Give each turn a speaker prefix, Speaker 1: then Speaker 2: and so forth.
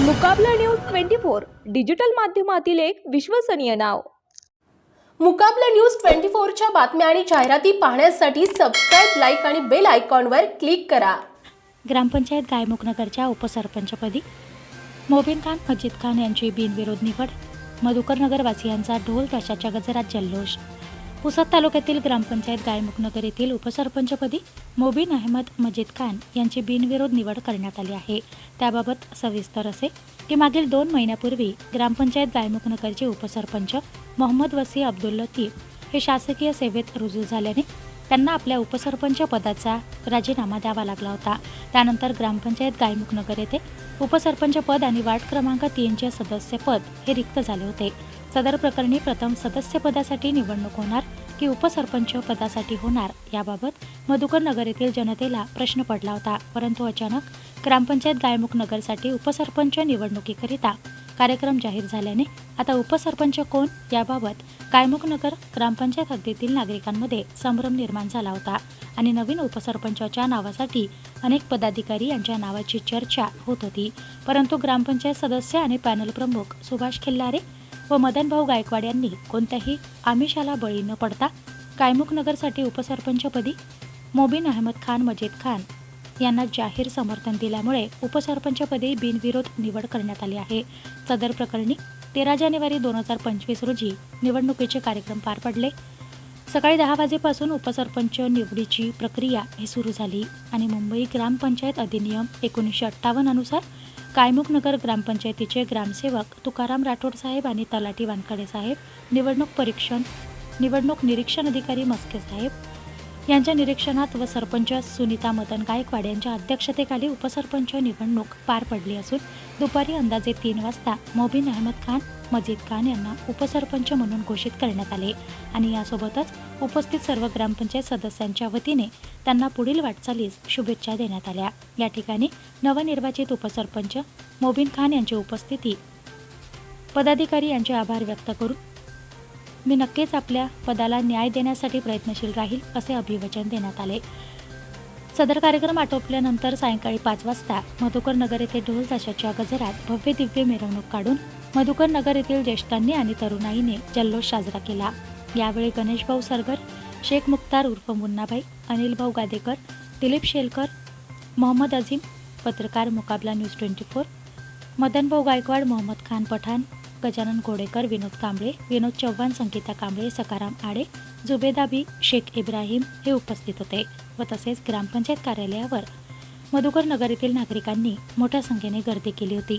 Speaker 1: Mukabla news twenty four digital माध्यमातील एक विश्वसनीय नाव.
Speaker 2: मुकाबला न्यूज ट्वेंटी फोरच्या बातम्या आणि जाहिराती पाहण्यासाठी सबस्क्राईब लाईक आणि बेल आयकॉनवर क्लिक करा.
Speaker 3: ग्रामपंचायत गायमुखनगरच्या उपसरपंचपदी मोबिन खान मजीद खान यांची बिनविरोध निवड. मधुकर नगरवासियांचा ढोल ताशाच्या गजरात जल्लोष. पुसद तालुक्यातील ग्रामपंचायत गायमुखनगर येथील उपसरपंचपदी मोबीन अहमद मजिद खान यांची बिनविरोध निवड करण्यात आली आहे. त्याबाबत सविस्तर असे की मागील दोन महिन्यापूर्वी ग्रामपंचायत गायमुखनगरचे उपसरपंच मोहम्मद वसी अब्दुल लतीफ हे शासकीय सेवेत रुजू झाल्याने त्यांना आपल्या उपसरपंच पदाचा राजीनामा द्यावा लागला होता. त्यानंतर ग्रामपंचायत गायमुखनगर येथे उपसरपंच पद आणि वार्ड क्रमांक तीनचे सदस्यपद हे रिक्त झाले होते. सदर प्रकरणी प्रथम सदस्यपदासाठी निवडणूक होणार की उपसरपंच पदासाठी होणार याबाबत मधुकर नगर येथील जनतेला प्रश्न पडला होता. परंतु अचानक ग्रामपंचायत गायमुख नगरसाठी उपसरपंच निवडणुकीकरिता कार्यक्रम जाहीर झाल्याने आता उपसरपंच कोण याबाबत गायमुख नगर ग्रामपंचायत हद्दीतील नागरिकांमध्ये संभ्रम निर्माण झाला होता आणि नवीन उपसरपंचाच्या नावासाठी अनेक पदाधिकारी यांच्या नावाची चर्चा होत होती. परंतु ग्रामपंचायत सदस्य आणि पॅनल प्रमुख सुभाष खिल्लारे व मदनभाऊ गायकवाड यांनी कोणत्याही आमिषाला बळी न पडता कायमुखनगरसाठी उपसरपंचपदी मोबिन अहमद खान मजीद खान यांना जाहीर समर्थन दिल्यामुळे उपसरपंचपदी बिनविरोध निवड करण्यात आली आहे. सदर प्रकरणी तेरा जानेवारी दोन हजार पंचवीस रोजी निवडणुकीचे कार्यक्रम पार पडले. सकाळी दहा वाजेपासून उपसरपंच निवडीची प्रक्रिया ही सुरू झाली आणि मुंबई ग्रामपंचायत अधिनियम एकोणीसशे अठ्ठावन्न अनुसार कायमुख नगर ग्रामपंचायतीचे ग्रामसेवक तुकाराम राठोड साहेब आणि तलाठी वानखडे साहेब निवडणूक परीक्षण निवडणूक निरीक्षण अधिकारी मस्के साहेब यांच्या निरीक्षणात व सरपंच सुनीता मदन गायकवाड यांच्या अध्यक्षतेखाली उपसरपंच निवडणूक पार पडली असून दुपारी अंदाजे तीन वाजता मोबिन अहमद खान मजीद खान यांना उपसरपंच म्हणून घोषित करण्यात आले. आणि यासोबतच उपस्थित सर्व ग्रामपंचायत सदस्यांच्या वतीने त्यांना पुढील वाटचालीस शुभेच्छा देण्यात आल्या. या ठिकाणी नवनिर्वाचित उपसरपंच मोबिन खान यांची उपस्थिती पदाधिकारी यांचे आभार व्यक्त करून मी नक्कीच आपल्या पदाला न्याय देण्यासाठी प्रयत्नशील राहील असे अभिवचन देण्यात आले. सदर कार्यक्रम आटोपल्यानंतर सायंकाळी पाच वाजता मधुकर नगर येथे ढोल ताशाच्या गजरात भव्य दिव्य मिरवणूक काढून मधुकर नगर येथील ज्येष्ठांनी आणि तरुणाईने जल्लोष साजरा केला. यावेळी गणेशभाऊ सरगर शेख मुख्तार उर्फ मुन्नाबाई अनिलभाऊ गादेकर दिलीप शेलकर मोहम्मद अझीम पत्रकार Mukabla news twenty four मदनभाऊ Gaikwad Mohammad Khan Pathan Gajanan Ghodekar Vinod Kamble Vinod Chavan Sangeeta Kamble Sakaram आडे जुबेदाबी शेख इब्राहिम हे उपस्थित होते व तसेच ग्रामपंचायत कार्यालयावर. मधुकर नगर येथील नागरिकांनी मोठ्या संख्येने गर्दी केली होती.